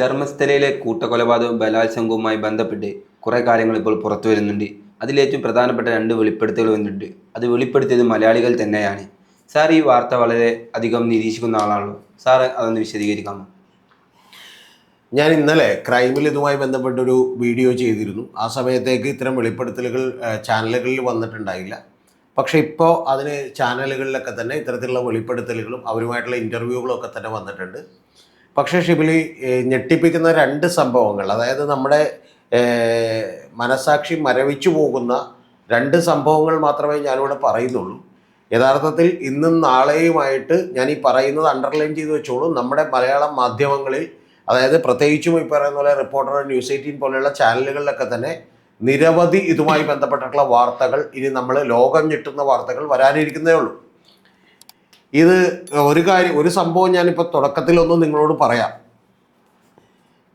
ധർമ്മസ്ഥലയിലെ കൂട്ടക്കൊലപാതകവും ബലാത്സംഗവുമായി ബന്ധപ്പെട്ട് കുറേ കാര്യങ്ങൾ ഇപ്പോൾ പുറത്തു വരുന്നുണ്ട്. അതിലേറ്റവും പ്രധാനപ്പെട്ട രണ്ട് വെളിപ്പെടുത്തലുകൾ വന്നിട്ടുണ്ട്. അത് വെളിപ്പെടുത്തിയത് മലയാളികൾ തന്നെയാണ്. സാർ ഈ വാർത്ത വളരെ അധികം നിരീക്ഷിക്കുന്ന ആളാണല്ലോ. സാർ അതൊന്ന് വിശദീകരിക്കാമോ? ഞാൻ ഇന്നലെ ക്രൈമിൽ ഇതുമായി ബന്ധപ്പെട്ടൊരു വീഡിയോ ചെയ്തിരുന്നു. ആ സമയത്തേക്ക് ഇത്തരം വെളിപ്പെടുത്തലുകൾ ചാനലുകളിൽ വന്നിട്ടുണ്ടായില്ല. പക്ഷെ ഇപ്പോൾ അതിന് ചാനലുകളിലൊക്കെ തന്നെ ഇത്തരത്തിലുള്ള വെളിപ്പെടുത്തലുകളും അവരുമായിട്ടുള്ള ഇന്റർവ്യൂകളും ഒക്കെ തന്നെ വന്നിട്ടുണ്ട്. പക്ഷേ ഷിബിലി ഞെട്ടിപ്പിക്കുന്ന രണ്ട് സംഭവങ്ങൾ അതായത് നമ്മുടെ മനസാക്ഷി മരവിച്ചു പോകുന്ന രണ്ട് സംഭവങ്ങൾ മാത്രമേ ഞാനിവിടെ പറയുന്നുള്ളൂ. യഥാർത്ഥത്തിൽ ഇന്നും നാളെയുമായിട്ട് ഞാൻ ഈ പറയുന്നത് അണ്ടർലൈൻ ചെയ്ത് വെച്ചോളൂ. നമ്മുടെ മലയാളം മാധ്യമങ്ങളിൽ അതായത് പ്രത്യേകിച്ചും ഈ പറയുന്ന പോലെ റിപ്പോർട്ടർ ന്യൂസ് എയ്റ്റീൻ പോലെയുള്ള ചാനലുകളിലൊക്കെ തന്നെ നിരവധി ഇതുമായി ബന്ധപ്പെട്ടിട്ടുള്ള വാർത്തകൾ ഇനി നമ്മൾ ലോകം ഞെട്ടുന്ന വാർത്തകൾ വരാനിരിക്കുന്നേ ഉള്ളൂ. ഇത് ഒരു കാര്യം ഒരു സംഭവം ഞാനിപ്പോൾ തുടക്കത്തിലൊന്നും നിങ്ങളോട് പറയാം.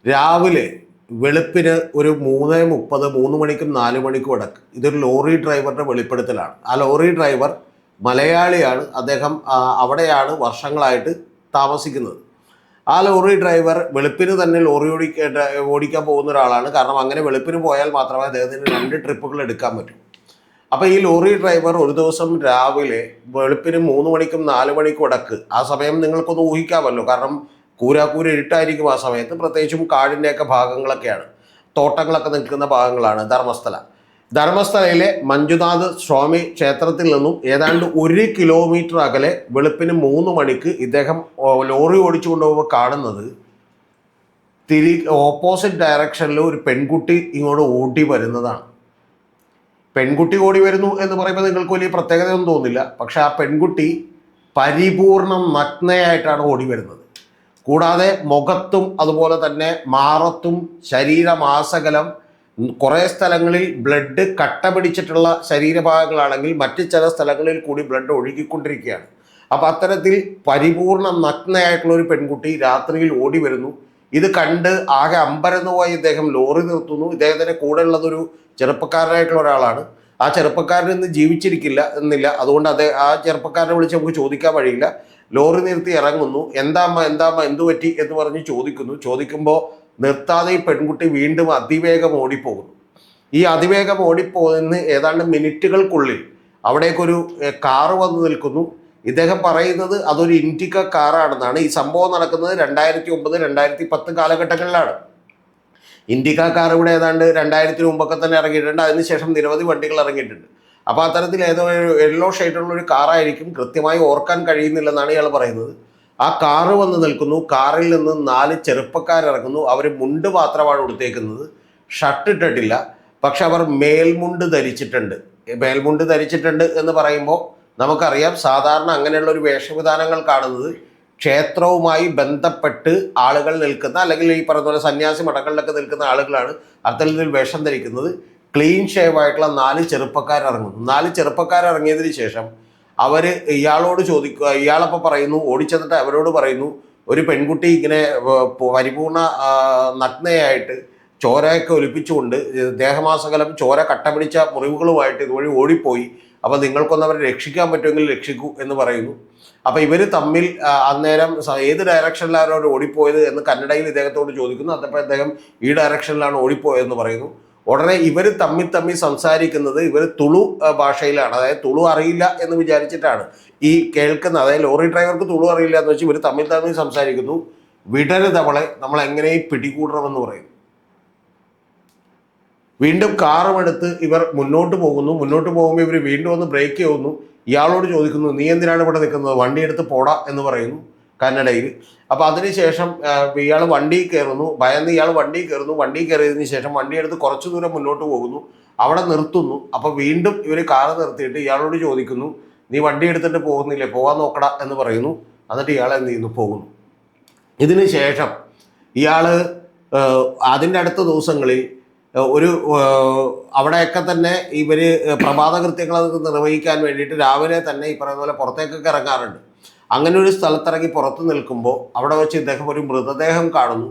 രാവിലെ വെളുപ്പിന് ഒരു മൂന്ന് മുപ്പത് മൂന്ന് മണിക്കും നാല് മണിക്കും ഇടയ്ക്ക് ഇതൊരു ലോറി ഡ്രൈവറുടെ വെളിപ്പെടുത്തലാണ്. ആ ലോറി ഡ്രൈവർ മലയാളിയാണ് അദ്ദേഹം അവിടെയാണ് വർഷങ്ങളായിട്ട് താമസിക്കുന്നത്. ആ ലോറി ഡ്രൈവർ വെളുപ്പിന് തന്നെ ലോറി ഓടിക്കാൻ ഓടിക്കാൻ പോകുന്ന ഒരാളാണ്. കാരണം അങ്ങനെ വെളുപ്പിന് പോയാൽ മാത്രമേ അദ്ദേഹത്തിന് രണ്ട് ട്രിപ്പുകൾ എടുക്കാൻ പറ്റൂ. അപ്പോൾ ഈ ലോറി ഡ്രൈവർ ഒരു ദിവസം രാവിലെ വെളുപ്പിന് മൂന്ന് മണിക്കും നാല് മണിക്കും ഇടയ്ക്ക് ആ സമയം നിങ്ങൾക്കൊന്ന് ഊഹിക്കാമല്ലോ. കാരണം കൂരാക്കൂര ഇരുട്ടായിരിക്കും ആ സമയത്ത് പ്രത്യേകിച്ചും കാടിന്റെയൊക്കെ ഭാഗങ്ങളൊക്കെയാണ്. തോട്ടങ്ങളൊക്കെ നിൽക്കുന്ന ഭാഗങ്ങളാണ് ധർമ്മസ്ഥല. ധർമ്മസ്ഥലയിലെ മഞ്ജുനാഥ് സ്വാമി ക്ഷേത്രത്തിൽ നിന്നും ഏതാണ്ട് ഒരു കിലോമീറ്റർ അകലെ വെളുപ്പിന് മൂന്ന് മണിക്ക് ഇദ്ദേഹം ലോറി ഓടിച്ചു കൊണ്ടുപോകുമ്പോൾ കാണുന്നത് തിരി ഓപ്പോസിറ്റ് ഡയറക്ഷനിൽ ഒരു പെൺകുട്ടി ഇങ്ങോട്ട് ഓടി വരുന്നതാണ്. പെൺകുട്ടി ഓടി വരുന്നു എന്ന് പറയുമ്പോൾ നിങ്ങൾക്ക് വലിയ പ്രത്യേകതയൊന്നും തോന്നില്ല പക്ഷെ ആ പെൺകുട്ടി പരിപൂർണം നഗ്നയായിട്ടാണ് ഓടി വരുന്നത്. കൂടാതെ മുഖത്തും അതുപോലെ തന്നെ മാറത്തും ശരീരമാസകലം കുറേ സ്ഥലങ്ങളിൽ ബ്ലഡ് കട്ട പിടിച്ചിട്ടുള്ള ശരീരഭാഗങ്ങളാണെങ്കിൽ മറ്റ് ചില സ്ഥലങ്ങളിൽ കൂടി ബ്ലഡ് ഒഴുകിക്കൊണ്ടിരിക്കുകയാണ്. അപ്പോൾ അത്തരത്തിൽ പരിപൂർണ നഗ്നയായിട്ടുള്ള ഒരു പെൺകുട്ടി രാത്രിയിൽ ഓടി വരുന്നു. ഇത് കണ്ട് ആകെ അമ്പരന്ന് പോയി ഇദ്ദേഹം ലോറി നിർത്തുന്നു. ഇദ്ദേഹത്തിന്റെ കൂടെ ഉള്ളതൊരു ചെറുപ്പക്കാരനായിട്ടുള്ള ഒരാളാണ്. ആ ചെറുപ്പക്കാരൻ ഇന്ന് ജീവിച്ചിരിക്കില്ല എന്നില്ല. അതുകൊണ്ട് അദ്ദേഹം ആ ചെറുപ്പക്കാരനെ വിളിച്ച് നമുക്ക് ചോദിക്കാൻ വഴിയില്ല. ലോറി നിർത്തി ഇറങ്ങുന്നു. എന്താമ്മ എന്താമ്മ എന്തു പറ്റി എന്ന് പറഞ്ഞ് ചോദിക്കുന്നു. ചോദിക്കുമ്പോൾ നിർത്താതെ ഈ പെൺകുട്ടി വീണ്ടും അതിവേഗം ഓടിപ്പോകുന്നു. ഈ അതിവേഗം ഓടിപ്പോകുന്ന ഏതാണ്ട് മിനിറ്റുകൾക്കുള്ളിൽ അവിടേക്കൊരു കാറ് വന്ന് നിൽക്കുന്നു. ഇദ്ദേഹം പറയുന്നത് അതൊരു ഇൻഡിക്ക കാറാണെന്നാണ്. ഈ സംഭവം നടക്കുന്നത് രണ്ടായിരത്തി ഒമ്പത് രണ്ടായിരത്തി പത്ത് കാലഘട്ടങ്ങളിലാണ്. ഇൻഡിക്ക കാർ ഇവിടെ ഏതാണ്ട് രണ്ടായിരത്തിന് മുമ്പൊക്കെ തന്നെ ഇറങ്ങിയിട്ടുണ്ട്. അതിനുശേഷം നിരവധി വണ്ടികൾ ഇറങ്ങിയിട്ടുണ്ട്. അപ്പോൾ അത്തരത്തിൽ ഏതോ യെല്ലോ ഷെയ്ഡുള്ള ഒരു കാറായിരിക്കും കൃത്യമായി ഓർക്കാൻ കഴിയുന്നില്ലെന്നാണ് ഇയാൾ പറയുന്നത്. ആ കാറ് വന്ന് നിൽക്കുന്നു. കാറിൽ നിന്ന് നാല് ചെറുപ്പക്കാരിറങ്ങുന്നു അവർ മുണ്ട് മാത്രമാണ് ഉടുത്തേക്കുന്നത്. ഷർട്ട് ഇട്ടിട്ടില്ല. പക്ഷെ അവർ മേൽമുണ്ട് ധരിച്ചിട്ടുണ്ട്. മേൽമുണ്ട് ധരിച്ചിട്ടുണ്ട് എന്ന് പറയുമ്പോൾ നമുക്കറിയാം സാധാരണ അങ്ങനെയുള്ള ഒരു വേഷവിധാനങ്ങൾ കാണുന്നത് ക്ഷേത്രവുമായി ബന്ധപ്പെട്ട് ആളുകൾ നിൽക്കുന്ന അല്ലെങ്കിൽ ഈ പറയുന്ന പോലെ സന്യാസി മഠങ്ങളിലൊക്കെ നിൽക്കുന്ന ആളുകളാണ് അത്തരത്തിൽ വേഷം ധരിക്കുന്നത്. ക്ലീൻ ഷേവ് ആയിട്ടുള്ള നാല് ചെറുപ്പക്കാർ ഇറങ്ങുന്നു നാല് ചെറുപ്പക്കാർ ഇറങ്ങിയതിന് ശേഷം അവർ ഇയാളോട് ചോദിക്കുക ഇയാളപ്പോൾ പറയുന്നു ഓടിച്ചെന്നിട്ട് അവരോട് പറയുന്നു ഒരു പെൺകുട്ടി ഇങ്ങനെ പരിപൂർണ നഗ്നയായിട്ട് ചോരയൊക്കെ ഒലിപ്പിച്ചുകൊണ്ട് ദേഹമാസകലം ചോര കട്ടപിടിച്ച മുറിവുകളുമായിട്ട് ഇതുവഴി ഓടിപ്പോയി. അപ്പോൾ നിങ്ങൾക്കൊന്ന് അവരെ രക്ഷിക്കാൻ പറ്റുമെങ്കിൽ രക്ഷിക്കൂ എന്ന് പറയുന്നു. അപ്പോൾ ഇവർ തമ്മിൽ അന്നേരം ഏത് ഡയറക്ഷനിലാണ് അവർ ഓടിപ്പോയത് എന്ന് കന്നഡയിൽ ഇദ്ദേഹത്തോട് ചോദിക്കുന്നു. അതപ്പോൾ അദ്ദേഹം ഈ ഡയറക്ഷനിലാണ് ഓടിപ്പോയതെന്ന് പറയുന്നു. ഉടനെ ഇവർ തമ്മിൽ തമ്മിൽ സംസാരിക്കുന്നത് ഇവർ തുളു ഭാഷയിലാണ്. അതായത് തുളു അറിയില്ല എന്ന് വിചാരിച്ചിട്ടാണ് ഈ കേൾക്കുന്ന അതായത് ലോറി ഡ്രൈവർക്ക് തുളു അറിയില്ല എന്ന് വെച്ച് ഇവർ തമ്മിൽ തമ്മിൽ സംസാരിക്കുന്നു. വിടരുത് അവളെ. നമ്മൾ എങ്ങനെയും പിടികൂടണമെന്ന് പറയുന്നു. വീണ്ടും കാറുമെടുത്ത് ഇവർ മുന്നോട്ട് പോകുന്നു. മുന്നോട്ട് പോകുമ്പോൾ ഇവർ വീണ്ടും ഒന്ന് ബ്രേക്ക് ചെയ്യുന്നു. ഇയാളോട് ചോദിക്കുന്നു നീ എന്തിനാണ് ഇവിടെ നിൽക്കുന്നത്? വണ്ടി എടുത്ത് പോടാ എന്ന് പറയുന്നു കന്നഡയിൽ അപ്പോൾ അതിനുശേഷം ഇയാൾ വണ്ടി കയറുന്നു. ഭയന്ന് ഇയാൾ വണ്ടി കയറുന്നു. വണ്ടി കയറിയതിന് ശേഷം വണ്ടി എടുത്ത് കുറച്ച് ദൂരം മുന്നോട്ട് പോകുന്നു. അവിടെ നിർത്തുന്നു. അപ്പോൾ വീണ്ടും ഇവർ കാറ് നിർത്തിയിട്ട് ഇയാളോട് ചോദിക്കുന്നു നീ വണ്ടി എടുത്തിട്ട് പോകുന്നില്ലേ? പോകാൻ നോക്കടാ എന്ന് പറയുന്നു. എന്നിട്ട് ഇയാൾ എന്ത് ചെയ്യുന്നു? പോകുന്നു. ഇതിന് ശേഷം ഇയാൾ അതിന്റെ അടുത്ത ദിവസങ്ങളിൽ ഒരു അവിടെയൊക്കെ തന്നെ ഇവർ പ്രഭാത കൃത്യങ്ങളൊക്കെ നിർവഹിക്കാൻ വേണ്ടിയിട്ട് രാവിലെ തന്നെ ഈ പറയുന്ന പോലെ പുറത്തേക്കൊക്കെ ഇറങ്ങാറുണ്ട്. അങ്ങനെ ഒരു സ്ഥലത്തിറങ്ങി പുറത്ത് നിൽക്കുമ്പോൾ അവിടെ വെച്ച് ഇദ്ദേഹം ഒരു മൃതദേഹം കാണുന്നു.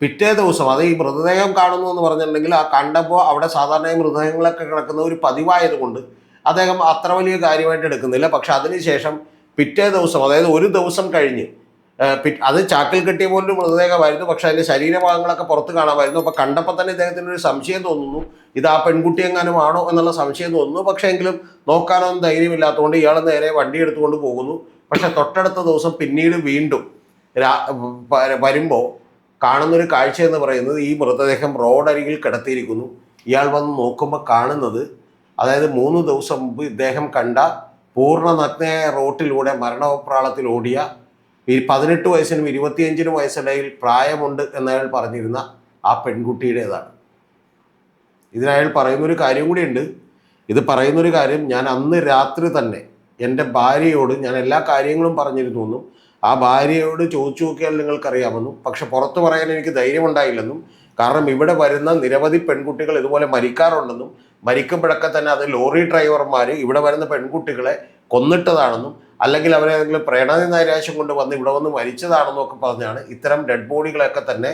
പിറ്റേ ദിവസം അത് ഈ മൃതദേഹം കാണുന്നു എന്ന് പറഞ്ഞിട്ടുണ്ടെങ്കിൽ ആ കണ്ടപ്പോൾ അവിടെ സാധാരണ മൃതദേഹങ്ങളൊക്കെ കിടക്കുന്ന ഒരു പതിവായതുകൊണ്ട് അദ്ദേഹം അത്ര വലിയ കാര്യമായിട്ട് എടുക്കുന്നില്ല. പക്ഷെ അതിനുശേഷം പിറ്റേ ദിവസം അതായത് ഒരു ദിവസം കഴിഞ്ഞ് അത് ചാക്കിൽ കെട്ടിയ പോലൊരു മൃതദേഹമായിരുന്നു. പക്ഷെ അതിന്റെ ശരീരഭാഗങ്ങളൊക്കെ പുറത്ത് കാണാമായിരുന്നു. അപ്പൊ കണ്ടപ്പോൾ തന്നെ ഇദ്ദേഹത്തിന് ഒരു സംശയം തോന്നുന്നു. ഇത് ആ പെൺകുട്ടി എങ്ങാനും ആണോ എന്നുള്ള സംശയം തോന്നുന്നു. പക്ഷേ എങ്കിലും നോക്കാനൊന്നും ധൈര്യമില്ലാത്തതുകൊണ്ട് ഇയാൾ നേരെ വണ്ടി എടുത്തുകൊണ്ട് പോകുന്നു. പക്ഷെ തൊട്ടടുത്ത ദിവസം പിന്നീട് വീണ്ടും വരുമ്പോൾ കാണുന്നൊരു കാഴ്ച എന്ന് പറയുന്നത് ഈ മൃതദേഹം റോഡരികിൽ കിടത്തിയിരിക്കുന്നു. ഇയാൾ വന്ന് നോക്കുമ്പോൾ കാണുന്നത് അതായത് മൂന്ന് ദിവസം മുമ്പ് ഇദ്ദേഹം കണ്ട പൂർണ നഗ്നയായ റോട്ടിലൂടെ മരണോപ്രാളത്തിൽ ഓടിയ ഈ പതിനെട്ട് വയസ്സിനും ഇരുപത്തിയഞ്ചിനും വയസ്സിടയിൽ പ്രായമുണ്ട് എന്നയാൾ പറഞ്ഞിരുന്ന ആ പെൺകുട്ടിയുടേതാണ്. ഇതിനയാൾ പറയുന്നൊരു കാര്യം കൂടിയുണ്ട് ഇത് പറയുന്നൊരു കാര്യം ഞാൻ അന്ന് രാത്രി തന്നെ എന്റെ ഭാര്യയോട് ഞാൻ എല്ലാ കാര്യങ്ങളും പറഞ്ഞിരുന്നു എന്നും ആ ഭാര്യയോട് ചോദിച്ചു നോക്കിയാൽ നിങ്ങൾക്കറിയാമെന്നും പക്ഷെ പുറത്തു പറയാൻ എനിക്ക് ധൈര്യമുണ്ടായില്ലെന്നും കാരണം ഇവിടെ വരുന്ന നിരവധി പെൺകുട്ടികൾ ഇതുപോലെ മരിക്കാറുണ്ടെന്നും മരിക്കുമ്പോഴൊക്കെ തന്നെ അത് ലോറി ഡ്രൈവർമാർ ഇവിടെ വരുന്ന പെൺകുട്ടികളെ കൊന്നിട്ടതാണെന്നും അല്ലെങ്കിൽ അവരേതെങ്കിലും പ്രേരണ നൈരാശ്യം കൊണ്ട് വന്ന് ഇവിടെ വന്ന് മരിച്ചതാണെന്നൊക്കെ പറഞ്ഞാണ് ഇത്തരം ഡെഡ് ബോഡികളെയൊക്കെ തന്നെ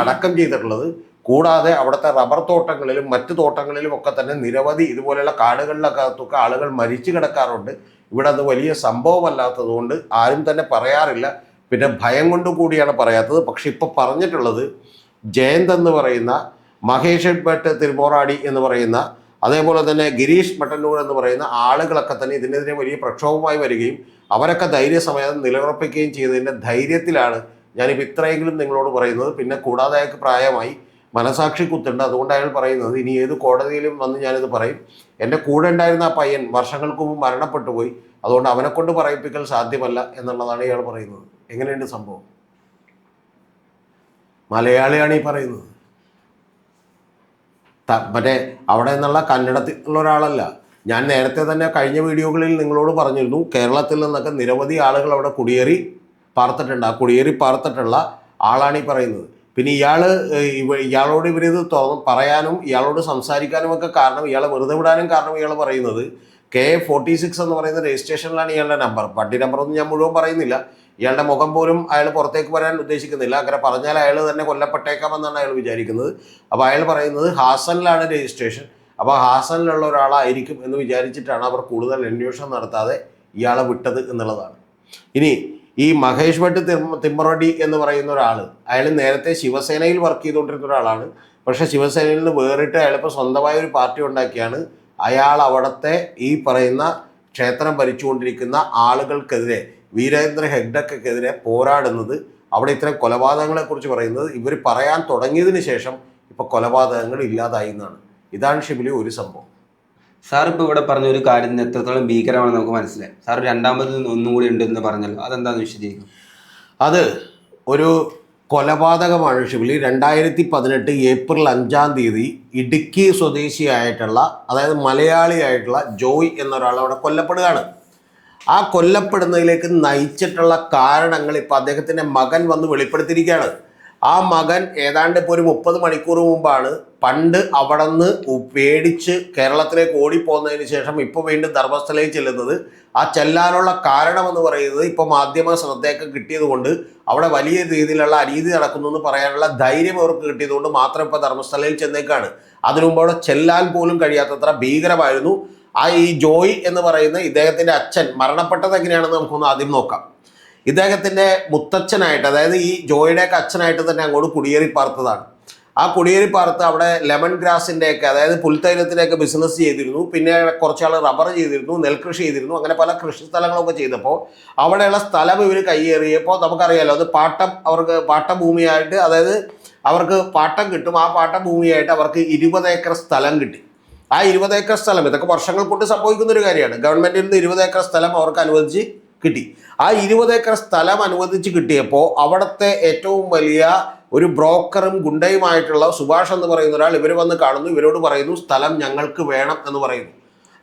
അടക്കം ചെയ്തിട്ടുള്ളത്. കൂടാതെ അവിടുത്തെ റബ്ബർ തോട്ടങ്ങളിലും മറ്റു തോട്ടങ്ങളിലും ഒക്കെ തന്നെ നിരവധി ഇതുപോലെയുള്ള കാടുകളിലൊക്കെ ആളുകൾ മരിച്ചു കിടക്കാറുണ്ട്. ഇവിടെ അത് വലിയ സംഭവമല്ലാത്തതുകൊണ്ട് ആരും തന്നെ പറയാറില്ല. പിന്നെ ഭയം കൊണ്ട് കൂടിയാണ് പറയാത്തത്. പക്ഷെ ഇപ്പോൾ പറഞ്ഞിട്ടുള്ളത് ജയന്ത് എന്ന് പറയുന്ന മഹേഷ് ഭട്ട് തിരുമോറാടി എന്ന് പറയുന്ന അതേപോലെ തന്നെ ഗിരീഷ് മട്ടന്നൂർ എന്ന് പറയുന്ന ആളുകളൊക്കെ തന്നെ ഇതിനെതിരെ വലിയ പ്രക്ഷോഭമായി വരികയും അവരൊക്കെ ധൈര്യസമേതം നിലയുറപ്പിക്കുകയും ചെയ്തതിന്റെ ധൈര്യത്തിലാണ് ഞാനിപ്പോൾ ഇത്രയെങ്കിലും നിങ്ങളോട് പറയുന്നത്. പിന്നെ കൂടാതെ അയാൾക്ക് പ്രായമായി മനസാക്ഷി കുത്തുണ്ട്. അതുകൊണ്ട് അയാൾ പറയുന്നത് ഇനി ഏത് കോടതിയിലും വന്ന് ഞാനിത് പറയും. എന്റെ കൂടെ ഉണ്ടായിരുന്ന ആ പയ്യൻ വർഷങ്ങൾക്ക് മുമ്പ് മരണപ്പെട്ടു പോയി. അതുകൊണ്ട് അവനെ കൊണ്ട് പറയിപ്പിക്കൽ സാധ്യമല്ല എന്നുള്ളതാണ് ഇയാൾ പറയുന്നത്. എങ്ങനെയുണ്ട് സംഭവം? മലയാളിയാണ് ഈ പറയുന്നത്. മറ്റേ അവിടെ നിന്നുള്ള കന്നഡത്തിലുള്ള ഒരാളല്ല. ഞാൻ നേരത്തെ തന്നെ കഴിഞ്ഞ വീഡിയോകളിൽ നിങ്ങളോട് പറഞ്ഞിരുന്നു കേരളത്തിൽ നിന്നൊക്കെ നിരവധി ആളുകൾ അവിടെ കുടിയേറി പാർത്തിട്ടുണ്ട്. ആ കുടിയേറി പാർത്തിട്ടുള്ള ആളാണ് ഈ പറയുന്നത്. പിന്നെ ഇയാൾ ഇയാളോട് ഇവരിത് പറയാനും ഇയാളോട് സംസാരിക്കാനും ഒക്കെ കാരണം ഇയാളെ വെറുതെ വിടാനും കാരണം ഇയാൾ പറയുന്നത് കെ ഫോർട്ടി സിക്സ് എന്ന് പറയുന്ന രജിസ്ട്രേഷനിലാണ് ഇയാളുടെ നമ്പർ. വണ്ടി നമ്പറൊന്നും ഞാൻ മുഴുവൻ പറയുന്നില്ല. ഇയാളുടെ മുഖം പോലും അയാൾ പുറത്തേക്ക് വരാൻ ഉദ്ദേശിക്കുന്നില്ല. അങ്ങനെ പറഞ്ഞാൽ അയാൾ തന്നെ കൊല്ലപ്പെട്ടേക്കാമെന്നാണ് അയാൾ വിചാരിക്കുന്നത്. അപ്പോൾ അയാൾ പറയുന്നത് ഹാസനിലാണ് രജിസ്ട്രേഷൻ. അപ്പോൾ ഹാസനിലുള്ള ഒരാളായിരിക്കും എന്ന് വിചാരിച്ചിട്ടാണ് അവർ കൂടുതൽ അന്വേഷണം നടത്താതെ ഇയാളെ വിട്ടത് എന്നുള്ളതാണ്. ഇനി ഈ മഹേഷ് ഭട്ട് തിമ്മറടി എന്ന് പറയുന്ന ഒരാൾ അയാൾ നേരത്തെ ശിവസേനയിൽ വർക്ക് ചെയ്തുകൊണ്ടിരുന്ന ഒരാളാണ്. പക്ഷേ ശിവസേനയിൽ നിന്ന് വേറിട്ട് അയാളിപ്പോൾ സ്വന്തമായ ഒരു പാർട്ടി ഉണ്ടാക്കിയാണ്. അയാൾ അവിടുത്തെ ഈ പറയുന്ന ക്ഷേത്രം ഭരിച്ചുകൊണ്ടിരിക്കുന്ന ആളുകൾക്കെതിരെ വീരേന്ദ്ര ഹെഗ്ഡക്കെതിരെ പോരാടുന്നത് അവിടെ ഇത്തരം കൊലപാതകങ്ങളെക്കുറിച്ച് പറയുന്നത് ഇവർ പറയാൻ തുടങ്ങിയതിന് ശേഷം ഇപ്പൊ കൊലപാതകങ്ങൾ ഇല്ലാതായി എന്നാണ്. ഇതാണ് ഷിബിലി ഒരു സംഭവം. സാർ ഇപ്പോൾ ഇവിടെ പറഞ്ഞ ഒരു കാര്യം എത്രത്തോളം ഭീകരമാണെന്ന് നമുക്ക് മനസ്സിലായി. സാർ രണ്ടാമത് ഒന്നും കൂടി ഉണ്ട് എന്ന് പറഞ്ഞല്ലോ. അതെന്താണെന്ന് വിശദീകരിക്കും? അത് ഒരു കൊലപാതകമാണ് ഷിബിലി. രണ്ടായിരത്തി പതിനെട്ട് ഏപ്രിൽ അഞ്ചാം തീയതി ഇടുക്കി സ്വദേശിയായിട്ടുള്ള അതായത് മലയാളിയായിട്ടുള്ള ജോയ് എന്നൊരാൾ അവിടെ കൊല്ലപ്പെടുകയാണ്. ആ കൊല്ലപ്പെടുന്നതിലേക്ക് നയിച്ചിട്ടുള്ള കാരണങ്ങൾ ഇപ്പം അദ്ദേഹത്തിന്റെ മകൻ വന്ന് വെളിപ്പെടുത്തിയിരിക്കുകയാണ്. ആ മകൻ ഏതാണ്ട് ഇപ്പോൾ ഒരു മുപ്പത് മണിക്കൂർ മുമ്പാണ് പണ്ട് അവിടെ നിന്ന് പേടിച്ച് കേരളത്തിലേക്ക് ഓടിപ്പോകുന്നതിന് ശേഷം ഇപ്പോൾ വീണ്ടും ധർമ്മസ്ഥലയിൽ ചെല്ലുന്നത്. ആ ചെല്ലാനുള്ള കാരണമെന്ന് പറയുന്നത് ഇപ്പോൾ മാധ്യമ ശ്രദ്ധയൊക്കെ കിട്ടിയതുകൊണ്ട് അവിടെ വലിയ രീതിയിലുള്ള അനീതി നടക്കുന്നു എന്ന് പറയാനുള്ള ധൈര്യം അവർക്ക് കിട്ടിയതുകൊണ്ട് മാത്രം ഇപ്പോൾ ധർമ്മസ്ഥലയിൽ ചെന്നേക്കാണ്. അതിനു മുമ്പ് അവിടെ ചെല്ലാൻ പോലും കഴിയാത്തത്ര ഭീകരമായിരുന്നു. ആ ഈ ജോയ് എന്ന് പറയുന്ന ഇദ്ദേഹത്തിന്റെ അച്ഛൻ മരണപ്പെട്ടത് എങ്ങനെയാണെന്ന് നമുക്കൊന്ന് ആദ്യം നോക്കാം. ഇദ്ദേഹത്തിന്റെ മുത്തച്ഛനായിട്ട് അതായത് ഈ ജോയിയുടെയൊക്കെ അച്ഛനായിട്ട് തന്നെ അങ്ങോട്ട് കുടിയേറി പാർത്തതാണ്. ആ കുടിയേറി പാർത്ത് അവിടെ ലെമൺ ഗ്രാസിന്റെയൊക്കെ അതായത് പുൽത്തൈലത്തിന്റെയൊക്കെ ബിസിനസ് ചെയ്തിരുന്നു. പിന്നെ കുറച്ചാൾ റബ്ബർ ചെയ്തിരുന്നു നെൽകൃഷി ചെയ്തിരുന്നു. അങ്ങനെ പല കൃഷി സ്ഥലങ്ങളൊക്കെ ചെയ്തപ്പോൾ അവിടെയുള്ള സ്ഥലം ഇവർ കയ്യേറിയപ്പോൾ നമുക്കറിയാലോ അത് പാട്ടം അവർക്ക് പാട്ടഭൂമിയായിട്ട് അതായത് അവർക്ക് പാട്ടം കിട്ടും. ആ പാട്ടഭൂമിയായിട്ട് അവർക്ക് ഇരുപത് ഏക്കർ സ്ഥലം കിട്ടി. ആ ഇരുപത് ഏക്കർ സ്ഥലം ഇതൊക്കെ വർഷങ്ങൾ കൊണ്ട് സംഭവിക്കുന്ന ഒരു കാര്യമാണ്. ഗവൺമെന്റിൽ നിന്ന് ഇരുപത് ഏക്കർ സ്ഥലം അവർക്ക് അനുവദിച്ച് കിട്ടി. ആ ഇരുപത് ഏക്കർ സ്ഥലം അനുവദിച്ച് കിട്ടിയപ്പോൾ അവിടുത്തെ ഏറ്റവും വലിയ ഒരു ബ്രോക്കറും ഗുണ്ടയുമായിട്ടുള്ള സുഭാഷ് എന്ന് പറയുന്ന ഒരാൾ ഇവർ വന്ന് കാണുന്നു. ഇവരോട് പറയുന്നു സ്ഥലം ഞങ്ങൾക്ക് വേണം എന്ന് പറയുന്നു.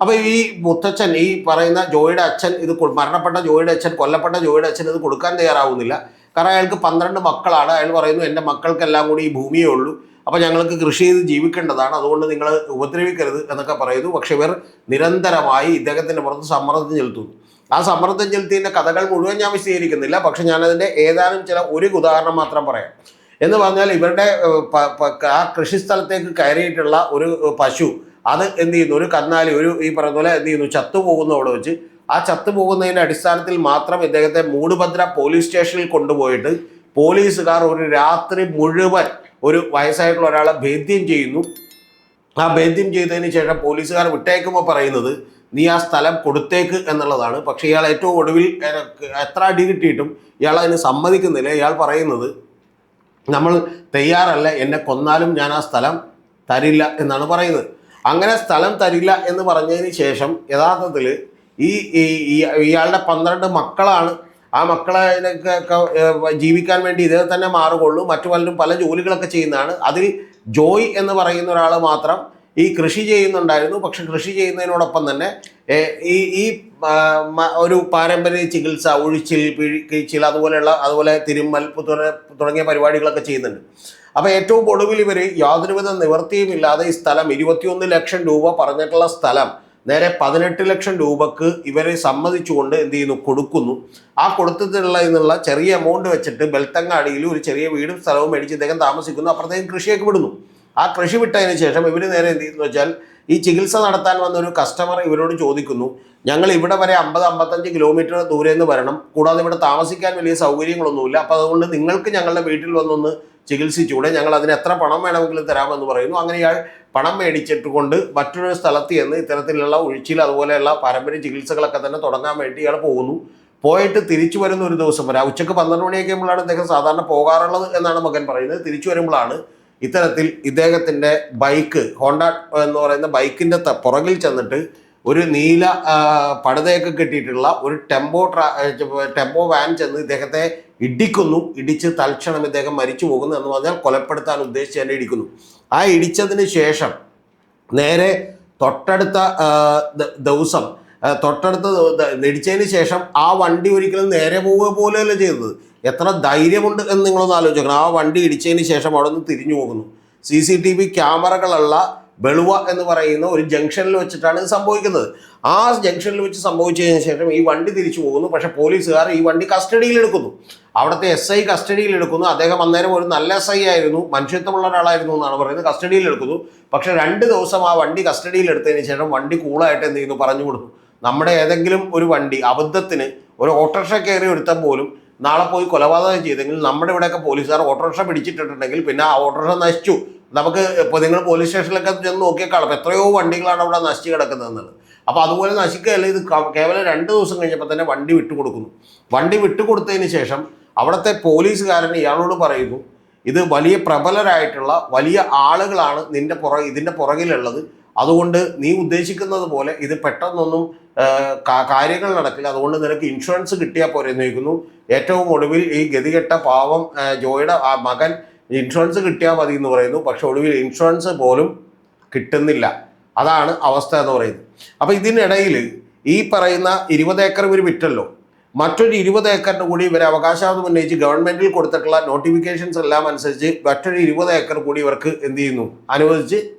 അപ്പോൾ ഈ മുത്തച്ഛൻ ഈ പറയുന്ന ജോയിയുടെ അച്ഛൻ ഇത് മരണപ്പെട്ട ജോയിയുടെ അച്ഛൻ കൊല്ലപ്പെട്ട ജോയിയുടെ അച്ഛൻ ഇത് കൊടുക്കാൻ തയ്യാറാവുന്നില്ല. കാരണം അയാൾക്ക് പന്ത്രണ്ട് മക്കളാണ്. അയാൾ പറയുന്നു എന്റെ മക്കൾക്കെല്ലാം കൂടി ഈ ഭൂമിയേ ഉള്ളൂ. അപ്പോൾ ഞങ്ങൾക്ക് കൃഷി ചെയ്ത് ജീവിക്കേണ്ടതാണ്. അതുകൊണ്ട് നിങ്ങൾ ഉപദ്രവിക്കരുത് എന്നൊക്കെ പറയുന്നു. പക്ഷെ ഇവർ നിരന്തരമായി ഇദ്ദേഹത്തിന്റെ പുറത്ത് സമ്മർദ്ദം ചെലുത്തുന്നു. ആ സമ്മർദ്ദം ചെലുത്തിയതിന്റെ കഥകൾ മുഴുവൻ ഞാൻ വിശദീകരിക്കുന്നില്ല. പക്ഷെ ഞാനതിന്റെ ഏതാനും ചില ഒരു ഉദാഹരണം മാത്രം പറയാം. എന്ന് പറഞ്ഞാൽ ഇവരുടെ ആ കൃഷി സ്ഥലത്തേക്ക് കയറിയിട്ടുള്ള ഒരു പശു അത് എന്ത് ചെയ്യുന്നു? ഒരു കന്നാലി ഒരു ഈ പറയുന്ന പോലെ എന്ത് ചെയ്യുന്നു? ചത്തുപോകുന്ന അവിടെ വെച്ച്. ആ ചത്തുപോകുന്നതിന്റെ അടിസ്ഥാനത്തിൽ മാത്രം ഇദ്ദേഹത്തെ മൂടുഭദ്ര പോലീസ് സ്റ്റേഷനിൽ കൊണ്ടുപോയിട്ട് പോലീസുകാർ ഒരു രാത്രി മുഴുവൻ ഒരു വയസ്സായിട്ടുള്ള ഒരാളെ ഭേദ്യം ചെയ്യുന്നു. ആ ഭേദ്യം ചെയ്തതിന് ശേഷം പോലീസുകാർ വിട്ടേക്കുമ്പോൾ പറയുന്നത് നീ ആ സ്ഥലം കൊടുത്തേക്ക് എന്നുള്ളതാണ്. പക്ഷേ ഇയാൾ ഏറ്റവും ഒടുവിൽ എത്ര അടി കിട്ടിയിട്ടും ഇയാൾ അതിന് സമ്മതിക്കുന്നില്ല. ഇയാൾ പറയുന്നത് നമ്മൾ തയ്യാറല്ല എന്നെ കൊന്നാലും ഞാൻ ആ സ്ഥലം തരില്ല എന്നാണ് പറയുന്നത്. അങ്ങനെ സ്ഥലം തരില്ല എന്ന് പറഞ്ഞതിന് ശേഷം യഥാർത്ഥത്തിൽ ഈ ഇയാളുടെ പന്ത്രണ്ട് മക്കളാണ് ആ മക്കളെ ജീവിക്കാൻ വേണ്ടി ഇതേ തന്നെ മാറുകയുള്ളൂ മറ്റു പലരും പല ജോലികളൊക്കെ ചെയ്യുന്നതാണ്. അതിൽ ജോയ് എന്ന് പറയുന്ന ഒരാൾ മാത്രം ഈ കൃഷി ചെയ്യുന്നുണ്ടായിരുന്നു. പക്ഷെ കൃഷി ചെയ്യുന്നതിനോടൊപ്പം തന്നെ ഈ ഈ ഒരു പാരമ്പര്യ ചികിത്സ ഒഴിച്ചിൽ പിഴിക്കിഴിച്ചിൽ അതുപോലെയുള്ള അതുപോലെ തിരുമ്മൽ തുടങ്ങിയ പരിപാടികളൊക്കെ ചെയ്യുന്നുണ്ട്. അപ്പോൾ ഏറ്റവും ഒടുവിൽ ഇവർ യാതൊരുവിധ നിവൃത്തിയും ഇല്ലാതെ ഈ സ്ഥലം ഇരുപത്തിയൊന്ന് ലക്ഷം രൂപ പറഞ്ഞിട്ടുള്ള സ്ഥലം നേരെ പതിനെട്ട് ലക്ഷം രൂപക്ക് ഇവരെ സമ്മതിച്ചുകൊണ്ട് എന്ത് ചെയ്യുന്നു? കൊടുക്കുന്നു. ആ കൊടുത്തിട്ടുള്ള എന്നുള്ള ചെറിയ എമൗണ്ട് വെച്ചിട്ട് ബെൽത്തങ്ങാടിയിൽ ഒരു ചെറിയ വീടും സ്ഥലവും മേടിച്ച് ഇദ്ദേഹം താമസിക്കുന്നു. അപ്പുറത്തേക്ക് കൃഷിയൊക്കെ വിടുന്നു. ആ കൃഷി വിട്ടതിന് ശേഷം ഇവർ നേരെ എന്ത് ചെയ്യുന്നു വെച്ചാൽ ഈ ചികിത്സ നടത്താൻ വന്ന ഒരു കസ്റ്റമർ ഇവരോട് ചോദിക്കുന്നു. ഞങ്ങൾ ഇവിടെ വരെ അമ്പത് അമ്പത്തഞ്ച് കിലോമീറ്റർ ദൂരെ നിന്ന് വരണം. കൂടാതെ ഇവിടെ താമസിക്കാൻ വലിയ സൗകര്യങ്ങളൊന്നുമില്ല. അപ്പോൾ അതുകൊണ്ട് നിങ്ങൾക്ക് ഞങ്ങളുടെ വീട്ടിൽ വന്നൊന്ന് ചികിത്സിച്ചൂടെ ഞങ്ങൾ അതിന് എത്ര പണം വേണമെങ്കിലും തരാമെന്ന് പറയുന്നു. അങ്ങനെ ഇയാൾ പണം മേടിച്ചിട്ട് കൊണ്ട് മറ്റൊരു സ്ഥലത്ത് ചെന്ന് ഇത്തരത്തിലുള്ള ഒഴിച്ചിൽ അതുപോലെയുള്ള പാരമ്പര്യ ചികിത്സകളൊക്കെ തന്നെ തുടങ്ങാൻ വേണ്ടി ഇയാൾ പോകുന്നു. പോയിട്ട് തിരിച്ചു വരുന്ന ഒരു ദിവസം വരെ ഉച്ചയ്ക്ക് പന്ത്രണ്ട് മണിയൊക്കെ ആകുമ്പോഴാണ് ഇദ്ദേഹം സാധാരണ പോകാറുള്ളത് എന്നാണ് മകൻ പറയുന്നത്. തിരിച്ചു വരുമ്പോഴാണ് ഇത്തരത്തിൽ ഇദ്ദേഹത്തിന്റെ ബൈക്ക് ഹോണ്ട എന്ന് പറയുന്ന ബൈക്കിന്റെ പുറകിൽ ചെന്നിട്ട് ഒരു നീല പടുതയൊക്കെ കെട്ടിയിട്ടുള്ള ഒരു ടെമ്പോ ട്രാ ടെമ്പോ വാൻ ചെന്ന് ഇദ്ദേഹത്തെ ഇടിക്കുന്നു ഇടിച്ച് തൽക്ഷണം ഇദ്ദേഹം മരിച്ചു പോകുന്നു എന്ന് പറഞ്ഞാൽ കൊലപ്പെടുത്താൻ ഉദ്ദേശിച്ച് തന്നെ ഇടിക്കുന്നു. ആ ഇടിച്ചതിന് ശേഷം നേരെ തൊട്ടടുത്ത ദിവസം തൊട്ടടുത്ത ഇടിച്ചതിന് ശേഷം ആ വണ്ടി ഒരിക്കലും നേരെ പോവുക പോലെയല്ല ചെയ്തത്. എത്ര ധൈര്യമുണ്ട് എന്ന് നിങ്ങളൊന്ന് ആലോചിക്കണം. ആ വണ്ടി ഇടിച്ചതിന് ശേഷം അവിടെ നിന്ന് തിരിഞ്ഞു പോകുന്നു. സി സി ടി വി ക്യാമറകളുള്ള ബെളുവ എന്ന് പറയുന്ന ഒരു ജംഗ്ഷനിൽ വെച്ചിട്ടാണ് ഇത് സംഭവിക്കുന്നത്. ആ ജംഗ്ഷനിൽ വെച്ച് സംഭവിച്ചതിന് ശേഷം ഈ വണ്ടി തിരിച്ചു പോകുന്നു. പക്ഷേ പോലീസുകാർ ഈ വണ്ടി കസ്റ്റഡിയിൽ എടുക്കുന്നു. അവിടുത്തെ എസ് ഐ കസ്റ്റഡിയിൽ എടുക്കുന്നു. അദ്ദേഹം അന്നേരം ഒരു നല്ല എസ് ഐ ആയിരുന്നു. മനുഷ്യത്വമുള്ള ഒരാളായിരുന്നു എന്നാണ് പറയുന്നത്. കസ്റ്റഡിയിൽ എടുക്കുന്നു. പക്ഷേ രണ്ട് ദിവസം ആ വണ്ടി കസ്റ്റഡിയിൽ എടുത്തതിന് ശേഷം വണ്ടി കൂളായിട്ട് എന്ത് ചെയ്യുന്നു? പറഞ്ഞു കൊടുത്തു. നമ്മുടെ ഏതെങ്കിലും ഒരു വണ്ടി അബദ്ധത്തിന് ഒരു ഓട്ടോറിക്ഷ കയറി എടുത്താൽ പോലും നാളെ പോയി കൊലപാതകം ചെയ്തെങ്കിൽ നമ്മുടെ ഇവിടെയൊക്കെ പോലീസുകാർ ഓട്ടോറിക്ഷ പിടിച്ചിട്ടിട്ടുണ്ടെങ്കിൽ പിന്നെ ആ ഓട്ടോറിക്ഷ നശിച്ചു. നമുക്ക് ഇപ്പോൾ നിങ്ങൾ പോലീസ് സ്റ്റേഷനിലൊക്കെ ചെന്ന് നോക്കിയാൽ എത്രയോ വണ്ടികളാണ് അവിടെ നശിച്ച് കിടക്കുന്നത് എന്നുള്ളത് അപ്പോൾ അതുപോലെ നശിക്കുകയല്ല ഇത് കേവലം രണ്ട് ദിവസം കഴിഞ്ഞപ്പോൾ തന്നെ വണ്ടി വിട്ടുകൊടുക്കുന്നു. വണ്ടി വിട്ടുകൊടുത്തതിന് ശേഷം അവിടുത്തെ പോലീസുകാരൻ ഇയാളോട് പറയുന്നു ഇത് വലിയ പ്രബലരായിട്ടുള്ള വലിയ ആളുകളാണ് നിന്റെ പുറ ഇതിന്റെ പുറകിലുള്ളത്. അതുകൊണ്ട് നീ ഉദ്ദേശിക്കുന്നത് പോലെ ഇത് പെട്ടെന്നൊന്നും കാര്യങ്ങൾ നടക്കില്ല. അതുകൊണ്ട് നിനക്ക് ഇൻഷുറൻസ് കിട്ടിയാൽ പോരെ എന്ന് ചോദിക്കുന്നു. ഏറ്റവും ഒടുവിൽ ഈ ഗതികെട്ട പാവം ജോയുടെ ആ മകൻ ഇൻഷുറൻസ് കിട്ടിയാൽ മതി എന്ന് പറയുന്നു. പക്ഷെ ഒടുവിൽ ഇൻഷുറൻസ് പോലും കിട്ടുന്നില്ല. അതാണ് അവസ്ഥ എന്ന് പറയുന്നത്. അപ്പോൾ ഇതിനിടയിൽ ഈ പറയുന്ന ഇരുപത് ഏക്കർ ഇവർ വിറ്റല്ലോ. മറ്റൊരു ഇരുപത് ഏക്കറിന് കൂടി ഇവർ അവകാശവാദം ഉന്നയിച്ച് ഗവൺമെന്റിൽ കൊടുത്തിട്ടുള്ള നോട്ടിഫിക്കേഷൻസ് എല്ലാം അനുസരിച്ച് മറ്റൊരു ഇരുപത് ഏക്കർ കൂടി ഇവർക്ക് എന്ത് ചെയ്യുന്നു? അനുവദിച്ച്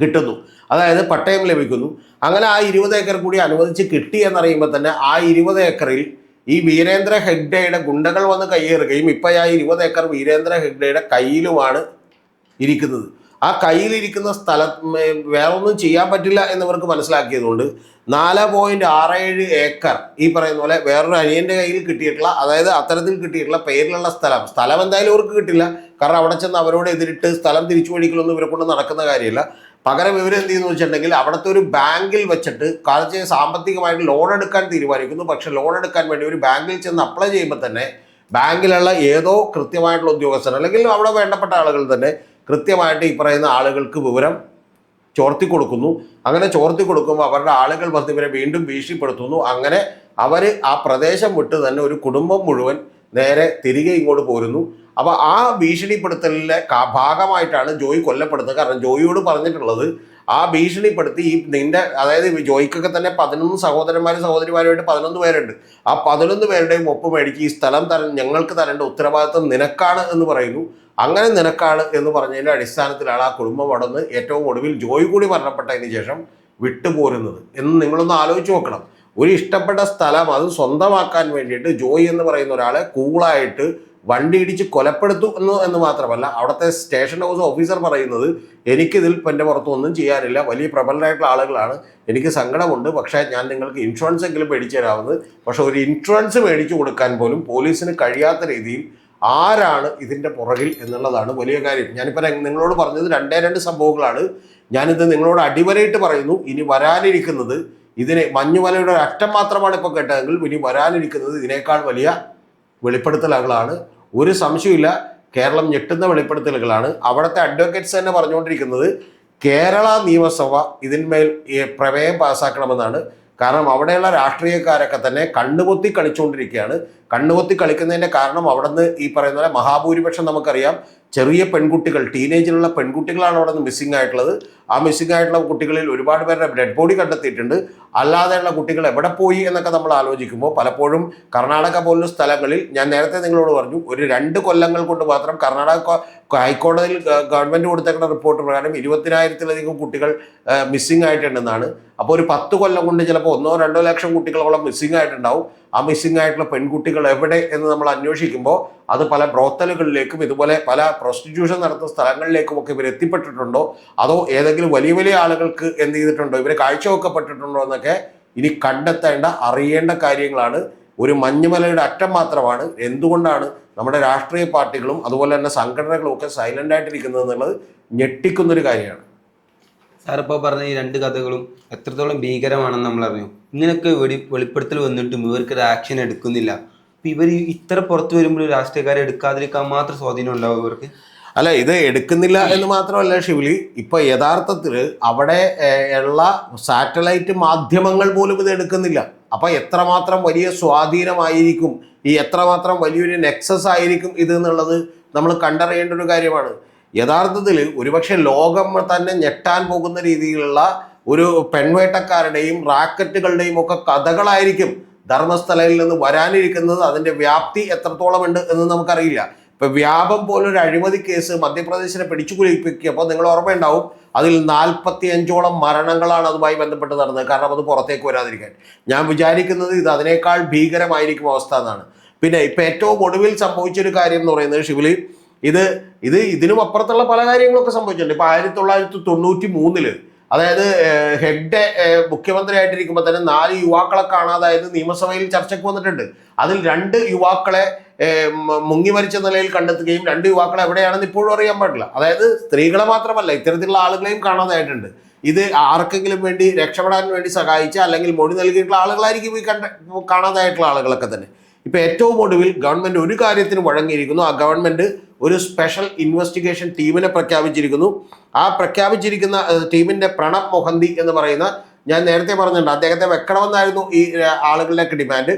കിട്ടുന്നു. അതായത് പട്ടയം ലഭിക്കുന്നു. അങ്ങനെ ആ ഇരുപത് ഏക്കർ കൂടി അനുവദിച്ച് കിട്ടി എന്നറിയുമ്പോൾ തന്നെ ആ ഇരുപത് ഏക്കറിൽ ഈ വീരേന്ദ്ര ഹെഗ്ഡയുടെ ഗുണ്ടകൾ വന്ന് കയ്യേറുകയും ഇപ്പം ആ ഇരുപത് ഏക്കർ വീരേന്ദ്ര ഹെഗ്ഡയുടെ കയ്യിലുമാണ് ഇരിക്കുന്നത്. ആ കയ്യിലിരിക്കുന്ന സ്ഥല വേറൊന്നും ചെയ്യാൻ പറ്റില്ല എന്നിവർക്ക് മനസ്സിലാക്കിയതുകൊണ്ട് നാല് പോയിന്റ് ആറ് ഏഴ് ഏക്കർ ഈ പറയുന്ന പോലെ വേറൊരു അനിയന്റെ കയ്യിൽ കിട്ടിയിട്ടുള്ള അതായത് അത്തരത്തിൽ കിട്ടിയിട്ടുള്ള പേരിലുള്ള സ്ഥലം. സ്ഥലം എന്തായാലും അവർക്ക് കിട്ടില്ല. കാരണം അവിടെ ചെന്ന് അവരോട് എതിരിട്ട് സ്ഥലം തിരിച്ചു മേടിക്കലൊന്നും ഇവരെ കൊണ്ട് നടക്കുന്ന കാര്യമില്ല. പകരം ഇവർ എന്ത് ചെയ്യുന്നു വെച്ചിട്ടുണ്ടെങ്കിൽ അവിടുത്തെ ഒരു ബാങ്കിൽ വെച്ചിട്ട് കാലത്ത് സാമ്പത്തികമായിട്ട് ലോൺ എടുക്കാൻ തീരുമാനിക്കുന്നു. പക്ഷെ ലോൺ എടുക്കാൻ വേണ്ടി ഒരു ബാങ്കിൽ ചെന്ന് അപ്ലൈ ചെയ്യുമ്പോൾ തന്നെ ബാങ്കിലുള്ള ഏതോ കൃത്യമായിട്ടുള്ള ഉദ്യോഗസ്ഥർ അല്ലെങ്കിൽ അവിടെ വേണ്ടപ്പെട്ട ആളുകൾ തന്നെ കൃത്യമായിട്ട് ഈ പറയുന്ന ആളുകൾക്ക് വിവരം ചോർത്തി കൊടുക്കുന്നു. അങ്ങനെ ചോർത്തി കൊടുക്കുമ്പോൾ അവരുടെ ആളുകൾ വന്ന് ഇവരെ വീണ്ടും ഭീഷണിപ്പെടുത്തുന്നു. അങ്ങനെ അവർ ആ പ്രദേശം വിട്ട് തന്നെ ഒരു കുടുംബം മുഴുവൻ നേരെ തിരികെ ഇങ്ങോട്ട് പോരുന്നു. അപ്പോൾ ആ ഭീഷണിപ്പെടുത്തലിന്റെ ഭാഗമായിട്ടാണ് ജോയി കൊല്ലപ്പെടുന്നത്. കാരണം ജോയിയോട് പറഞ്ഞിട്ടുള്ളത് ആ ഭീഷണിപ്പെടുത്തി ഈ നിന്റെ അതായത് ജോയിക്കൊക്കെ തന്നെ പതിനൊന്ന് സഹോദരന്മാരും സഹോദരിമാരുമായിട്ട് പതിനൊന്ന് പേരുണ്ട്. ആ പതിനൊന്ന് പേരുടെയും ഒപ്പ് മേടിച്ച് ഈ സ്ഥലം തര ഞങ്ങൾക്ക് തരേണ്ട ഉത്തരവാദിത്വം നിനക്കാണ് എന്ന് പറയുന്നു. അങ്ങനെ നിനക്കാണ് എന്ന് പറഞ്ഞതിന്റെ അടിസ്ഥാനത്തിലാണ് ആ കുടുംബം അടന്ന് ഏറ്റവും ഒടുവിൽ ജോയി കൂടി മരണപ്പെട്ടതിന് ശേഷം വിട്ടുപോരുന്നത്. എന്ന് നിങ്ങളൊന്ന് ആലോചിച്ച് നോക്കണം. ഒരു ഇഷ്ടപ്പെട്ട സ്ഥലം അത് സ്വന്തമാക്കാൻ വേണ്ടിയിട്ട് ജോയി എന്ന് പറയുന്ന ഒരാളെ കൂളായിട്ട് വണ്ടി ഇടിച്ച് കൊലപ്പെടുത്തു എന്ന് മാത്രമല്ല അവിടുത്തെ സ്റ്റേഷൻ ഹൗസ് ഓഫീസർ പറയുന്നത് എനിക്കിതിൽ എന്റെ പുറത്തൊന്നും ചെയ്യാനില്ല വലിയ പ്രബലരായിട്ടുള്ള ആളുകളാണ് എനിക്ക് സങ്കടമുണ്ട് പക്ഷേ ഞാൻ നിങ്ങൾക്ക് ഇൻഷുറൻസ് എങ്കിലും മേടിച്ചു തരാമെന്ന്. പക്ഷേ ഒരു ഇൻഷുറൻസ് മേടിച്ചു കൊടുക്കാൻ പോലും പോലീസിന് കഴിയാത്ത രീതിയിൽ ആരാണ് ഇതിന്റെ പുറകിൽ എന്നുള്ളതാണ് വലിയ കാര്യം. ഞാനിപ്പോൾ നിങ്ങളോട് പറഞ്ഞത് രണ്ടേ രണ്ട് സംഭവങ്ങളാണ്. ഞാനിത് നിങ്ങളോട് അടിവരയിട്ട് പറയുന്നു. ഇനി വരാനിരിക്കുന്നത് ഇതിനെ മഞ്ഞുമലയുടെ അറ്റം മാത്രമാണ് ഇപ്പോൾ കേട്ടതെങ്കിൽ ഇനി വരാനിരിക്കുന്നത് ഇതിനേക്കാൾ വലിയ വെളിപ്പെടുത്തലുകളാണ്. ഒരു സംശയമില്ല കേരളം ഞെട്ടുന്ന വെളിപ്പെടുത്തലുകളാണ്. അവിടുത്തെ അഡ്വക്കേറ്റ്സ് തന്നെ പറഞ്ഞുകൊണ്ടിരിക്കുന്നത് കേരള നിയമസഭ ഇതിന്മേൽ പ്രമേയം പാസ്സാക്കണമെന്നാണ് കാരണം അവിടെയുള്ള രാഷ്ട്രീയക്കാരൊക്കെ തന്നെ കണ്ണുപൊത്തി കളിച്ചുകൊണ്ടിരിക്കുകയാണ്. കണ്ണുപൊത്തി കളിക്കുന്നതിന്റെ കാരണം അവിടെ നിന്ന് ഈ പറയുന്ന പോലെ മഹാഭൂരിപക്ഷം നമുക്കറിയാം. ചെറിയ പെൺകുട്ടികൾ ടീനേജിലുള്ള പെൺകുട്ടികളാണ് അവിടെ നിന്ന് മിസ്സിംഗ് ആയിട്ടുള്ളത്. ആ മിസ്സിംഗ് ആയിട്ടുള്ള കുട്ടികളിൽ ഒരുപാട് പേരുടെ ഡെഡ് ബോഡി കണ്ടെത്തിയിട്ടുണ്ട്. അല്ലാതെയുള്ള കുട്ടികൾ എവിടെ പോയി എന്നൊക്കെ നമ്മൾ ആലോചിക്കുമ്പോൾ പലപ്പോഴും കർണാടക പോലുള്ള സ്ഥലങ്ങളിൽ ഞാൻ നേരത്തെ നിങ്ങളോട് പറഞ്ഞു ഒരു രണ്ട് കൊല്ലങ്ങൾ കൊണ്ട് മാത്രം കർണാടക ഹൈക്കോടതിയിൽ ഗവൺമെന്റ് കൊടുത്തേക്കുന്ന റിപ്പോർട്ട് പ്രകാരം ഇരുപത്തിനായിരത്തിലധികം കുട്ടികൾ മിസ്സിംഗ് ആയിട്ടുണ്ടെന്നാണ്. അപ്പോൾ ഒരു പത്ത് കൊല്ലം കൊണ്ട് ചിലപ്പോൾ ഒന്നോ രണ്ടോ ലക്ഷം കുട്ടികളോളം മിസ്സിംഗ് ആയിട്ടുണ്ടാവും. ആ മിസ്സിംഗ് ആയിട്ടുള്ള പെൺകുട്ടികൾ എവിടെ എന്ന് നമ്മൾ അന്വേഷിക്കുമ്പോൾ അത് പല ബ്രോത്തലുകളിലേക്കും ഇതുപോലെ പല പ്രോസ്റ്റിറ്റ്യൂഷൻ നടത്തുന്ന സ്ഥലങ്ങളിലേക്കും ഒക്കെ ഇവർ എത്തിപ്പെട്ടിട്ടുണ്ടോ? അതോ ഏതെങ്കിലും വലിയ വലിയ ആളുകൾക്ക് എന്ത് ചെയ്തിട്ടുണ്ടോ? ഇവരെ കാഴ്ചവെക്കപ്പെട്ടിട്ടുണ്ടോ എന്നൊക്കെ ഇനി കണ്ടെത്തേണ്ട അറിയേണ്ട കാര്യങ്ങളാണ്. ഒരു മഞ്ഞുമലയുടെ അറ്റം മാത്രമാണ്. എന്തുകൊണ്ടാണ് നമ്മുടെ രാഷ്ട്രീയ പാർട്ടികളും അതുപോലെ തന്നെ സംഘടനകളും ഒക്കെ സൈലന്റ് ആയിട്ടിരിക്കുന്നത് എന്നുള്ളത് ഞെട്ടിക്കുന്നൊരു കാര്യമാണ്. സാർ ഇപ്പോൾ പറഞ്ഞ ഈ രണ്ട് കഥകളും എത്രത്തോളം ഭീകരമാണെന്ന് നമ്മൾ അറിഞ്ഞു ഇങ്ങനെയൊക്കെ വെളി വെളിപ്പെടുത്തൽ വന്നിട്ടും ഇവർക്ക് ഒരു ആക്ഷൻ എടുക്കുന്നില്ല. അപ്പൊ ഇവർ ഇത്ര പുറത്തു വരുമ്പോൾ രാഷ്ട്രീയക്കാരെ എടുക്കാതിരിക്കാൻ മാത്രം സ്വാധീനം ഉണ്ടാവും ഇവർക്ക്? അല്ല ഇത് എടുക്കുന്നില്ല എന്ന് മാത്രമല്ല ഷിവലി ഇപ്പൊ യഥാർത്ഥത്തിൽ അവിടെ ഉള്ള സാറ്റലൈറ്റ് മാധ്യമങ്ങൾ പോലും ഇത് എടുക്കുന്നില്ല. അപ്പൊ എത്രമാത്രം വലിയ സ്വാധീനമായിരിക്കും ഈ എത്രമാത്രം വലിയൊരു നെക്സസ് ആയിരിക്കും ഇത് എന്നുള്ളത് നമ്മൾ കണ്ടറിയേണ്ട ഒരു കാര്യമാണ്. യഥാർത്ഥത്തിൽ ഒരുപക്ഷെ ലോകം തന്നെ ഞെട്ടാൻ പോകുന്ന രീതിയിലുള്ള ഒരു പെൺവേട്ടക്കാരുടെയും റാക്കറ്റുകളുടെയും ഒക്കെ കഥകളായിരിക്കും ധർമ്മസ്ഥലയിൽ നിന്ന് വരാനിരിക്കുന്നത്. അതിന്റെ വ്യാപ്തി എത്രത്തോളം ഉണ്ട് എന്ന് നമുക്കറിയില്ല. ഇപ്പൊ വ്യാപം പോലൊരു അഴിമതി കേസ് മധ്യപ്രദേശിനെ പിടിച്ചു കുളിപ്പിക്കുമ്പോൾ നിങ്ങൾ ഓർമ്മയുണ്ടാവും അതിൽ നാൽപ്പത്തി അഞ്ചോളം മരണങ്ങളാണ് അതുമായി ബന്ധപ്പെട്ട് നടന്നത്. കാരണം അത് പുറത്തേക്ക് വരാതിരിക്കാൻ. ഞാൻ വിചാരിക്കുന്നത് ഇത് അതിനേക്കാൾ ഭീകരമായിരിക്കും അവസ്ഥ എന്നാണ്. പിന്നെ ഇപ്പൊ ഏറ്റവും ഒടുവിൽ സംഭവിച്ചൊരു കാര്യം എന്ന് പറയുന്നത് ശിവലി ഇത് ഇത് ഇതിനും അപ്പുറത്തുള്ള പല കാര്യങ്ങളൊക്കെ സംഭവിച്ചിട്ടുണ്ട്. ഇപ്പൊ ആയിരത്തി തൊള്ളായിരത്തി തൊണ്ണൂറ്റി മൂന്നിൽ അതായത് ഹെഡ് മുഖ്യമന്ത്രിയായിട്ടിരിക്കുമ്പോൾ തന്നെ നാല് യുവാക്കളെ കാണാതായത് നിയമസഭയിൽ ചർച്ചയ്ക്ക് വന്നിട്ടുണ്ട്. അതിൽ രണ്ട് യുവാക്കളെ മുങ്ങി മരിച്ച നിലയിൽ കണ്ടെത്തുകയും രണ്ട് യുവാക്കളെ എവിടെയാണെന്ന് ഇപ്പോഴും അറിയാൻ പാടില്ല. അതായത് സ്ത്രീകളെ മാത്രമല്ല ഇത്തരത്തിലുള്ള ആളുകളെയും കാണാതായിട്ടുണ്ട്. ഇത് ആർക്കെങ്കിലും വേണ്ടി രക്ഷപ്പെടാൻ വേണ്ടി സഹായിച്ച അല്ലെങ്കിൽ മൊഴി നൽകിയിട്ടുള്ള ആളുകളായിരിക്കും ഈ കണ്ട കാണാതായിട്ടുള്ള ആളുകളൊക്കെ തന്നെ. ഇപ്പൊ ഏറ്റവും ഒടുവിൽ ഗവൺമെന്റ് ഒരു കാര്യത്തിന് വഴങ്ങിയിരിക്കുന്നു. ആ ഗവൺമെന്റ് ഒരു സ്പെഷ്യൽ ഇൻവെസ്റ്റിഗേഷൻ ടീമിനെ പ്രഖ്യാപിച്ചിരിക്കുന്നു. ആ പ്രഖ്യാപിച്ചിരിക്കുന്ന ടീമിന്റെ പ്രണബ് മൊഹന്തി എന്ന് പറയുന്ന ഞാൻ നേരത്തെ പറഞ്ഞിട്ടുണ്ട് അദ്ദേഹത്തെ വെക്കണമെന്നായിരുന്നു ഈ ആളുകളിലേക്ക് ഡിമാൻഡ്.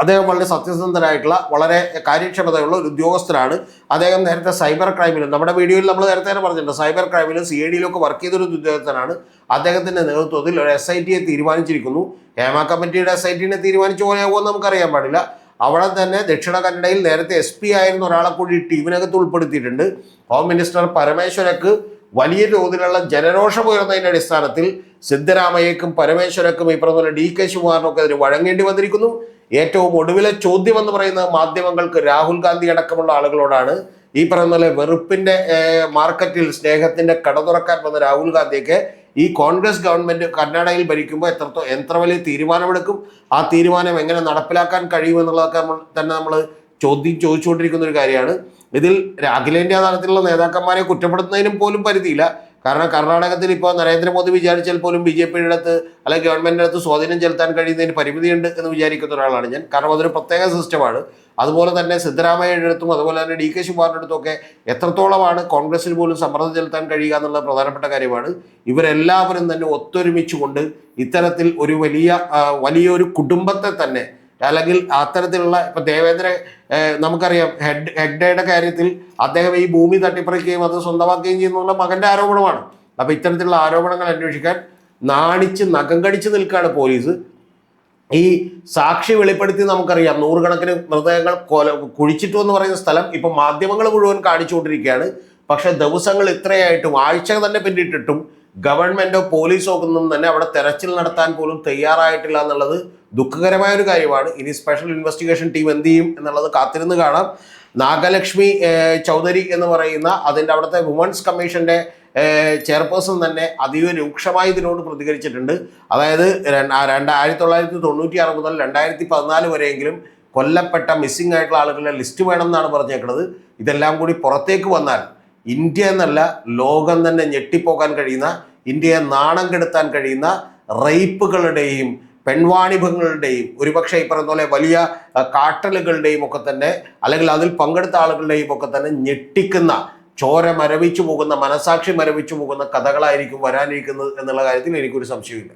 അദ്ദേഹം വളരെ സത്യസന്ധനായിട്ടുള്ള വളരെ കാര്യക്ഷമതയുള്ള ഒരു ഉദ്യോഗസ്ഥനാണ്. അദ്ദേഹം നേരത്തെ സൈബർ ക്രൈമിലും നമ്മുടെ വീഡിയോയിൽ നമ്മൾ നേരത്തെ തന്നെ പറഞ്ഞിട്ടുണ്ട് സൈബർ ക്രൈമിലും സി ഐ ഡിയിലും ഒക്കെ വർക്ക് ചെയ്തൊരു ഉദ്യോഗസ്ഥനാണ്. അദ്ദേഹത്തിന്റെ നേതൃത്വത്തിൽ ഒരു എസ് ഐ ടിയെ തീരുമാനിച്ചിരിക്കുന്നു. ഹേമ കമ്മിറ്റിയുടെ എസ് ഐ ടിനെ തീരുമാനിച്ചു പോലെയാകുമെന്ന് നമുക്കറിയാൻ പാടില്ല. അവിടെ തന്നെ ദക്ഷിണ കന്നഡയിൽ നേരത്തെ എസ് പി ആയിരുന്ന ഒരാളെ കൂടി ടീമിനകത്ത് ഉൾപ്പെടുത്തിയിട്ടുണ്ട്. ഹോം മിനിസ്റ്റർ പരമേശ്വരക്ക് വലിയ തോതിലുള്ള ജനരോഷം ഉയർന്നതിന്റെ അടിസ്ഥാനത്തിൽ സിദ്ധരാമയ്യക്കും പരമേശ്വരക്കും ഈ പറഞ്ഞ ഡി കെ ശിവകുമാറിനും ഒക്കെ അതിന് വഴങ്ങേണ്ടി വന്നിരിക്കുന്നു. ഏറ്റവും ഒടുവിലെ ചോദ്യം എന്ന് പറയുന്നത് മാധ്യമങ്ങൾക്ക് രാഹുൽ ഗാന്ധി അടക്കമുള്ള ആളുകളോടാണ് ഈ പറയുന്ന പോലെ വെറുപ്പിന്റെ മാർക്കറ്റിൽ സ്നേഹത്തിന്റെ കട തുറക്കാൻ വന്ന രാഹുൽ ഗാന്ധിയൊക്കെ ഈ കോൺഗ്രസ് ഗവൺമെന്റ് കർണാടകയിൽ ഭരിക്കുമ്പോൾ എത്രത്തോ എത്ര വലിയ തീരുമാനമെടുക്കും? ആ തീരുമാനം എങ്ങനെ നടപ്പിലാക്കാൻ കഴിയുമെന്നുള്ളതൊക്കെ നമ്മൾ തന്നെ നമ്മൾ ചോദ്യം ചോദിച്ചുകൊണ്ടിരിക്കുന്ന ഒരു കാര്യമാണ്. ഇതിൽ അഖിലേന്ത്യാ തലത്തിലുള്ള നേതാക്കന്മാരെ കുറ്റപ്പെടുത്തുന്നതിനും പോലും പരിധിയില്ല. കാരണം കർണാടകത്തിൽ ഇപ്പോൾ നരേന്ദ്രമോദി വിചാരിച്ചാൽ പോലും ബി ജെ പിയുടെ അടുത്ത് അല്ലെങ്കിൽ ഗവൺമെന്റിന്റെ അടുത്ത് സ്വാധീനം ചെലുത്താൻ കഴിയുന്നതിന് പരിമിതിയുണ്ട് എന്ന് വിചാരിക്കുന്ന ഒരാളാണ് ഞാൻ. കാരണം അതൊരു പ്രത്യേക സിസ്റ്റമാണ് അതുപോലെ തന്നെ സിദ്ധരാമയ്യയുടെ അടുത്തും അതുപോലെ തന്നെ ഡി കെ ശിവകുമാറിന്റെ അടുത്തുമൊക്കെ എത്രത്തോളമാണ് കോൺഗ്രസിൽ പോലും സമ്മർദ്ദം ചെലുത്താൻ കഴിയുക എന്നുള്ള പ്രധാനപ്പെട്ട കാര്യമാണ്. ഇവരെല്ലാവരും തന്നെ ഒത്തൊരുമിച്ചുകൊണ്ട് ഇത്തരത്തിൽ ഒരു വലിയ വലിയൊരു കുടുംബത്തെ തന്നെ അല്ലെങ്കിൽ അത്തരത്തിലുള്ള ഇപ്പൊ ദേവേന്ദ്ര നമുക്കറിയാം ഹെഡ് ഹെഗ്ഡയുടെ കാര്യത്തിൽ അദ്ദേഹം ഈ ഭൂമി തട്ടിപ്പറിക്കുകയും അത് സ്വന്തമാക്കുകയും ചെയ്യുന്നുള്ള മകന്റെ ആരോപണമാണ്. അപ്പൊ ഇത്തരത്തിലുള്ള ആരോപണങ്ങൾ അന്വേഷിക്കാൻ നാണിച്ച് നഖം കടിച്ച് നിൽക്കുകയാണ് പോലീസ്. ഈ സാക്ഷി വെളിപ്പെടുത്തി നമുക്കറിയാം. നൂറുകണക്കിന് മൃതദേഹങ്ങൾ കൊല കുഴിച്ചിട്ടു എന്ന് പറയുന്ന സ്ഥലം ഇപ്പൊ മാധ്യമങ്ങൾ മുഴുവൻ കാണിച്ചുകൊണ്ടിരിക്കുകയാണ്. പക്ഷെ ദിവസങ്ങൾ ഇത്രയായിട്ടും ആഴ്ച തന്നെ പിന്നിട്ടിട്ടും ഗവൺമെന്റോ പോലീസോ ഒന്നും തന്നെ അവിടെ തെരച്ചിൽ നടത്താൻ പോലും തയ്യാറായിട്ടില്ല എന്നുള്ളത് ദുഃഖകരമായ ഒരു കാര്യമാണ്. ഇനി സ്പെഷ്യൽ ഇൻവെസ്റ്റിഗേഷൻ ടീം എന്ത് ചെയ്യും എന്നുള്ളത് കാത്തിരുന്ന് കാണാം. നാഗലക്ഷ്മി ചൗധരി എന്ന് പറയുന്ന അതിന്റെ അവിടുത്തെ വുമൻസ് കമ്മീഷന്റെ ചെയർപേഴ്സൺ തന്നെ അതീവ രൂക്ഷമായി ഇതിനോട് പ്രതികരിച്ചിട്ടുണ്ട്. അതായത് രണ്ട് ആയിരത്തി തൊള്ളായിരത്തി തൊണ്ണൂറ്റി ആറ് മുതൽ രണ്ടായിരത്തി പതിനാല് വരെയെങ്കിലും കൊല്ലപ്പെട്ട മിസ്സിംഗ് ആയിട്ടുള്ള ആളുകളുടെ ലിസ്റ്റ് വേണമെന്നാണ് പറഞ്ഞേക്കുന്നത് ഇതെല്ലാം കൂടി പുറത്തേക്ക് വന്നാൽ ഇന്ത്യ എന്നല്ല ലോകം തന്നെ ഞെട്ടിപ്പോകാൻ കഴിയുന്ന ഇന്ത്യയെ നാണം കെടുത്താൻ കഴിയുന്ന റേപ്പുകളുടെയും പെൺവാണിഭങ്ങളുടെയും ഒരുപക്ഷെ ഈ പറയുന്ന പോലെ വലിയ കാട്ടലുകളുടെയും ഒക്കെ തന്നെ അല്ലെങ്കിൽ അതിൽ പങ്കെടുത്ത ആളുകളുടെയും ഒക്കെ തന്നെ ഞെട്ടിക്കുന്ന ചോര മരവിച്ചു പോകുന്ന മനസാക്ഷി മരവിച്ചു പോകുന്ന കഥകളായിരിക്കും വരാനിരിക്കുന്നത് എന്നുള്ള കാര്യത്തിൽ എനിക്കൊരു സംശയമില്ല